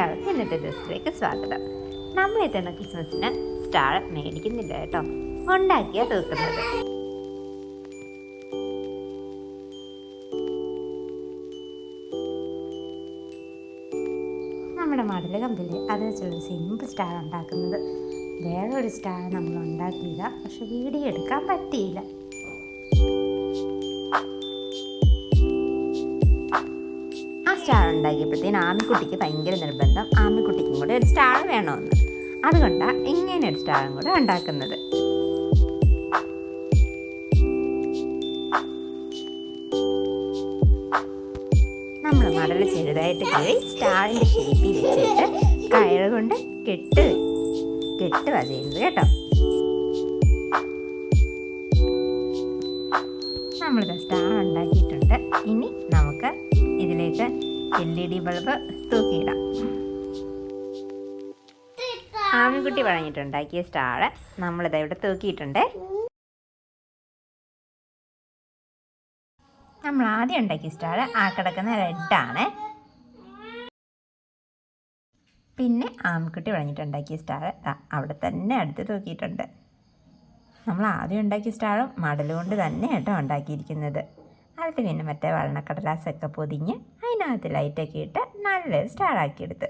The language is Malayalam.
ദിവസത്തിലേക്ക് സ്വാഗതം. നമ്മൾ എത്തുന്ന ക്രിസ്മസിന് സ്റ്റാർ മേടിക്കുന്നില്ല കേട്ടോ. ഉണ്ടാക്കിയാ തീർക്കുന്നത്. നമ്മുടെ മടൽ കമ്പിൽ അത് വെച്ചുള്ള സിമ്പിൾ സ്റ്റാർ ഉണ്ടാക്കുന്നത്. വേറെ ഒരു സ്റ്റാർ നമ്മൾ ഉണ്ടാക്കിയില്ല. പക്ഷെ വീഡിയോ എടുക്കാൻ പറ്റിയില്ല. സ്റ്റാർ ഉണ്ടാക്കിയപ്പോഴത്തേന് ആമിക്കുട്ടിക്ക് ഭയങ്കര നിർബന്ധം. ആമിക്കുട്ടിക്കും കൂടെ ഒരു സ്റ്റാർ വേണമെന്ന്. അതുകൊണ്ടാണ് ഇങ്ങനെ ഒരു സ്റ്റാറും കൂടെ ഉണ്ടാക്കുന്നത്. നമ്മൾ മടൽ ചെറുതായിട്ട് കയറി സ്റ്റാറിന്റെ ഷേപ്പിൽ വെച്ചിട്ട് കയറ് കൊണ്ട് കെട്ട് കെട്ട് വതയുന്നത് കേട്ടോ. നമ്മളിത് സ്റ്റാർ ഉണ്ടാക്കിയിട്ടുണ്ട്. ഇനി നമുക്ക് ഇതിലേക്ക് എൽ ഇ ഡി ബൾബ് തൂക്കിയിടാം. ആമിക്കുട്ടി പറഞ്ഞിട്ടുണ്ടാക്കിയ സ്റ്റാർ നമ്മളിത് ഇവിടെ തൂക്കിയിട്ടുണ്ട്. നമ്മൾ ആദ്യം ഉണ്ടാക്കിയ സ്റ്റാർ ആ കിടക്കുന്ന റെഡാണ് പിന്നെ ആമിക്കുട്ടി പറഞ്ഞിട്ടുണ്ടാക്കിയ സ്റ്റാർ അവിടെ തന്നെ അടുത്ത് തൂക്കിയിട്ടുണ്ട്. നമ്മൾ ആദ്യം ഉണ്ടാക്കിയ സ്റ്റാറും മടൽ കൊണ്ട് തന്നെ കേട്ടോ ഉണ്ടാക്കിയിരിക്കുന്നത്. അതിൽ പിന്നെ മറ്റേ വളണക്കടലാസൊക്കെ പൊതിഞ്ഞ് അതിനകത്ത് ലൈറ്റൊക്കെ ഇട്ട് നല്ലൊരു സ്റ്റാറാക്കിയെടുത്ത്